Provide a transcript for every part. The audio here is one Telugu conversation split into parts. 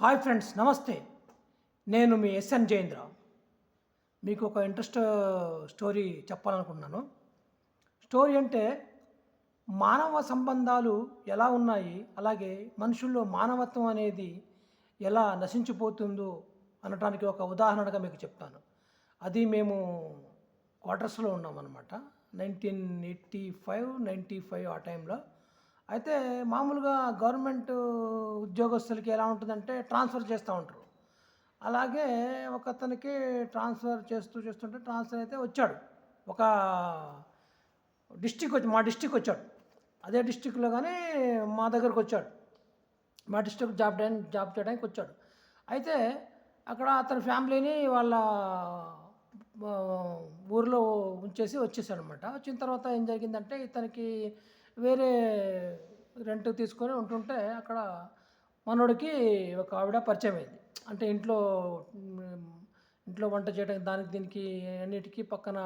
హాయ్ ఫ్రెండ్స్ నమస్తే. నేను మీ ఎస్ఎన్ జయేంద్ర మీకు ఒక ఇంట్రెస్ట్ స్టోరీ చెప్పాలనుకుంటున్నాను. స్టోరీ అంటే మానవ సంబంధాలు ఎలా ఉన్నాయి అలాగే మనుషుల్లో మానవత్వం అనేది ఎలా నశించిపోతుందో అనటానికి ఒక ఉదాహరణగా మీకు చెప్తాను. అది మేము క్వార్టర్స్లో ఉన్నామన్నమాట. Nineteen eighty five ninety five ఆ టైంలో అయితే మామూలుగా గవర్నమెంట్ ఉద్యోగస్తులకి ఎలా ఉంటుందంటే ట్రాన్స్ఫర్ చేస్తూ ఉంటారు. అలాగే ఒక అతనికి ట్రాన్స్ఫర్ చేస్తూ చేస్తుంటే ట్రాన్స్ఫర్ అయితే వచ్చాడు. ఒక డిస్టిక్ వచ్చి మా డిస్టిక్ వచ్చాడు. అదే డిస్టిక్లో కానీ మా దగ్గరకు వచ్చాడు. మా డిస్టిక్ జాబ్ చేయడానికి జాబ్ చేయడానికి వచ్చాడు. అయితే అక్కడ అతని ఫ్యామిలీని వాళ్ళ ఊరిలో ఉంచేసి వచ్చేసాడు అనమాట వచ్చిన తర్వాత ఏం జరిగిందంటే ఇతనికి వేరే రెంట్ తీసుకొని ఉంటుంటే అక్కడ మనోడికి ఒక ఆవిడ పరిచయం అయింది. అంటే ఇంట్లో ఇంట్లో వంట చేయడానికి దానికి దీనికి అన్నిటికీ పక్కన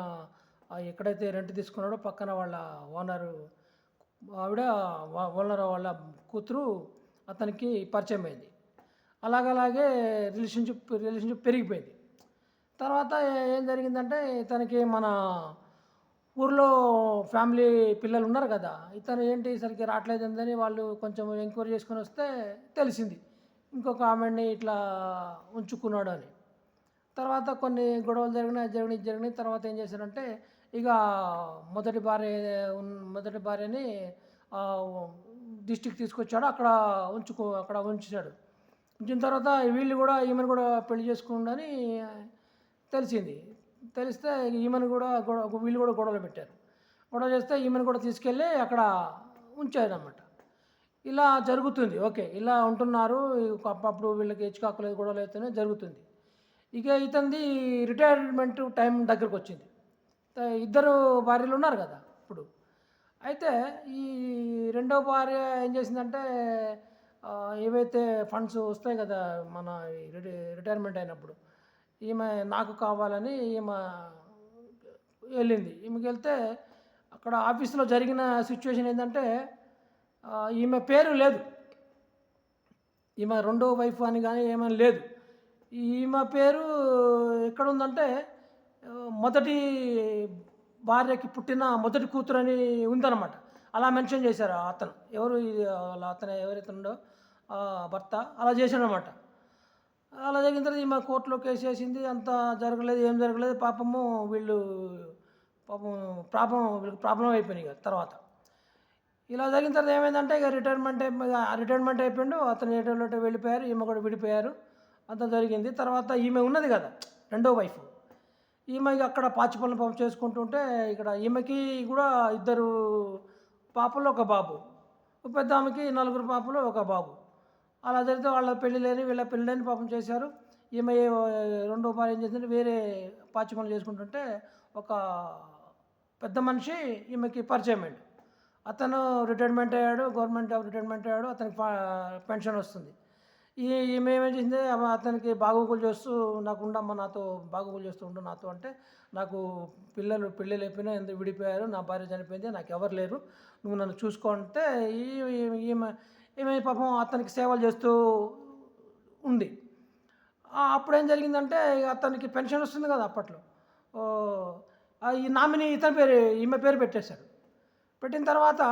ఎక్కడైతే రెంట్ తీసుకున్నాడో పక్కన వాళ్ళ ఓనరు ఆవిడ ఓనర్ వాళ్ళ కూతురు అతనికి పరిచయం అయింది. అలాగలాగే రిలేషన్షిప్ రిలేషన్షిప్ పెరిగిపోయింది. తర్వాత ఏం జరిగిందంటే తనకి మన ఊర్లో ఫ్యామిలీ పిల్లలు ఉన్నారు కదా ఇతను ఏంటి సరిగ్గా రావట్లేదు అని వాళ్ళు కొంచెం ఎంక్వైరీ చేసుకొని వస్తే తెలిసింది. ఇంకొక ఆమెని ఇట్లా ఉంచుకున్నాడు అని. తర్వాత కొన్ని గొడవలు జరిగినాయి జరిగిన జరిగినాయి. తర్వాత ఏం చేశారంటే ఇక మొదటి భార్య మొదటి భార్యని డిస్టిక్ తీసుకొచ్చాడు అక్కడ ఉంచుకో అక్కడ ఉంచాడు. ఉంచిన తర్వాత వీళ్ళు కూడా ఈమెను కూడా పెళ్ళి చేసుకుండని తెలిసింది. తెలిస్తే ఈమెను కూడా గొడవ వీళ్ళు కూడా గొడవలు పెట్టారు. గొడవ చేస్తే ఈమెను కూడా తీసుకెళ్ళి అక్కడ ఉంచారు అన్నమాట ఇలా జరుగుతుంది. ఓకే ఇలా ఉంటున్నారు. అప్పుడు వీళ్ళకి హెచ్చుకాకులేదు గొడవలు అయితేనే జరుగుతుంది. ఇక ఇతంది రిటైర్మెంట్ టైం దగ్గరకు వచ్చింది. ఇద్దరు భార్యలు ఉన్నారు కదా ఇప్పుడు. అయితే ఈ రెండో భార్య ఏం చేసిందంటే ఏవైతే ఫండ్స్ వస్తాయి కదా మన రిటైర్మెంట్ అయినప్పుడు ఈమె నాకు కావాలని ఈమె వెళ్ళింది. ఈమెకి వెళ్తే అక్కడ ఆఫీస్లో జరిగిన సిచ్యువేషన్ ఏంటంటే ఈమె పేరు లేదు. ఈమె రెండో వైఫ్ అని కానీ ఏమని లేదు. ఈమె పేరు ఎక్కడ ఉందంటే మొదటి భార్యకి పుట్టిన మొదటి కూతురు అని ఉందన్నమాట. అలా మెన్షన్ చేశారు ఆ అతను. ఎవరు వాళ్ళ అతను ఎవరైతే ఉండో భర్త అలా చేశాడనమాట అలా జరిగిన తర్వాత ఈమె కోర్టులో కేసు వేసింది. అంత జరగలేదు ఏం జరగలేదు. పాపము వీళ్ళు పాపం ప్రాబ్లం వీళ్ళకి ప్రాబ్లం అయిపోయినాయి ఇక తర్వాత. ఇలా జరిగిన తర్వాత ఏమైందంటే ఇక రిటైర్మెంట్ రిటైర్మెంట్ అయిపోయిండు. అతను ఎటోలో వెళ్ళిపోయారు ఈమె కూడా విడిపోయారు. అంత జరిగింది. తర్వాత ఈమె ఉన్నది కదా రెండో వైఫ్. ఈమె ఇక అక్కడ పాచి పనులు పాపం చేసుకుంటుంటే ఇక్కడ ఈమెకి కూడా ఇద్దరు పాపలు ఒక బాబు. పెద్ద ఆమెకి నలుగురు పాపలు ఒక బాబు. అలా జరిగితే వాళ్ళ పెళ్ళి లేని వీళ్ళ పెళ్ళి లేని పాపం చేశారు. ఈమె రెండో భార్య ఏం చేసిందంటే వేరే పాచి పనులు చేసుకుంటుంటే ఒక పెద్ద మనిషి ఈమెకి పరిచయం అయ్యాడు. అతను రిటైర్మెంట్ అయ్యాడు గవర్నమెంట్ జాబ్ రిటైర్మెంట్ అయ్యాడు అతనికి పెన్షన్ వస్తుంది. ఈ ఈమె ఏమేం చేసింది? అతనికి బాగోగులు చేస్తూ నాకు ఉండమ్మా నాతో బాగోగులు చేస్తూ ఉండు నాతో అంటే నాకు పిల్లలు పెళ్ళిళ్ళు అయిపోయినా ఎందుకు విడిపోయారు? నా భార్య చనిపోయింది నాకు ఎవరు లేరు. నువ్వు నన్ను చూసుకో అంటే ఈ- ఈమె ఈమె పాపం అతనికి సేవలు చేస్తూ ఉంది. అప్పుడేం జరిగిందంటే ఇక అతనికి పెన్షన్ వస్తుంది కదా అప్పట్లో. ఈ నామినీ ఇతని పేరు ఈమె పేరు పెట్టేశాడు పెట్టిన తర్వాత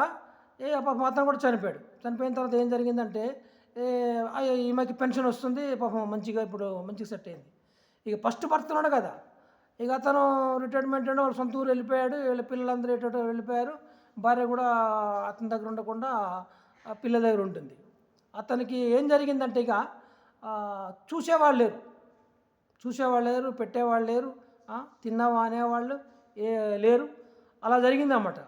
ఏ పాపం అతను కూడా చనిపోయాడు. చనిపోయిన తర్వాత ఏం జరిగిందంటే ఈమెకి పెన్షన్ వస్తుంది పాపం మంచిగా ఇప్పుడు మంచిగా సెట్ అయింది. ఇక ఫస్ట్ భర్త కదా. ఇక అతను రిటైర్మెంట్ అంటే వాళ్ళ సొంత ఊరు వెళ్ళిపోయాడు. వీళ్ళ పిల్లలందరూ ఎటు వెళ్ళిపోయారు. భార్య కూడా అతని దగ్గర ఉండకుండా ఆ పిల్ల దగ్గర ఉంటుంది. అతనికి ఏం జరిగిందంటే ఇక చూసేవాళ్ళు లేరు. చూసేవాళ్ళు లేరు పెట్టేవాళ్ళు లేరు తిన్నావా అనేవాళ్ళు ఏ లేరు. అలా జరిగిందన్నమాట.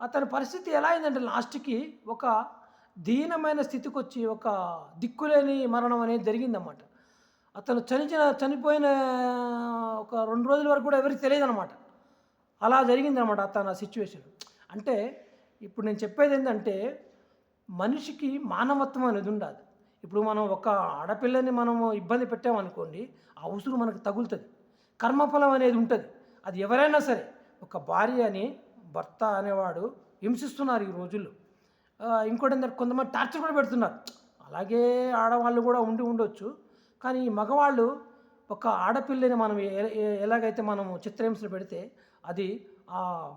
అతని పరిస్థితి ఎలా అయిందంటే లాస్ట్కి ఒక దీనమైన స్థితికి వచ్చి ఒక దిక్కులేని మరణం అనేది జరిగిందన్నమాట. అతను చనిచిన చనిపోయిన ఒక రెండు రోజుల వరకు కూడా ఎవరికి తెలియదు అనమాట అలా జరిగిందనమాట అతని సిచ్యువేషన్. అంటే ఇప్పుడు నేను చెప్పేది ఏంటంటే మనిషికి మానవత్వం అనేది ఉండాలి. ఇప్పుడు మనం ఒక ఆడపిల్లని మనము ఇబ్బంది పెట్టామనుకోండి ఆ ఉసురు మనకు తగులుతుంది. కర్మఫలం అనేది ఉంటుంది. అది ఎవరైనా సరే ఒక భార్య అని భర్త అనేవాడు హింసిస్తున్నారు ఈ రోజుల్లో. ఇంకోటి ఏంటంటే కొంతమంది టార్చర్ కూడా పెడుతున్నారు. అలాగే ఆడవాళ్ళు కూడా ఉండి ఉండొచ్చు. కానీ ఈ మగవాళ్ళు ఒక ఆడపిల్లని మనం ఎలాగైతే మనం చిత్రహింసలు పెడితే అది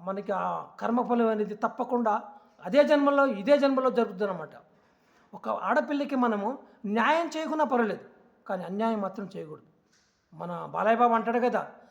మనకి ఆ కర్మఫలం అనేది తప్పకుండా అదే జన్మలో ఇదే జన్మలో జరుగుతుందన్నమాట. ఒక ఆడపిల్లకి మనము న్యాయం చేయకున్నా పర్వాలేదు కానీ అన్యాయం మాత్రం చేయకూడదు. మన బాలయ్య బాబు అంటాడు కదా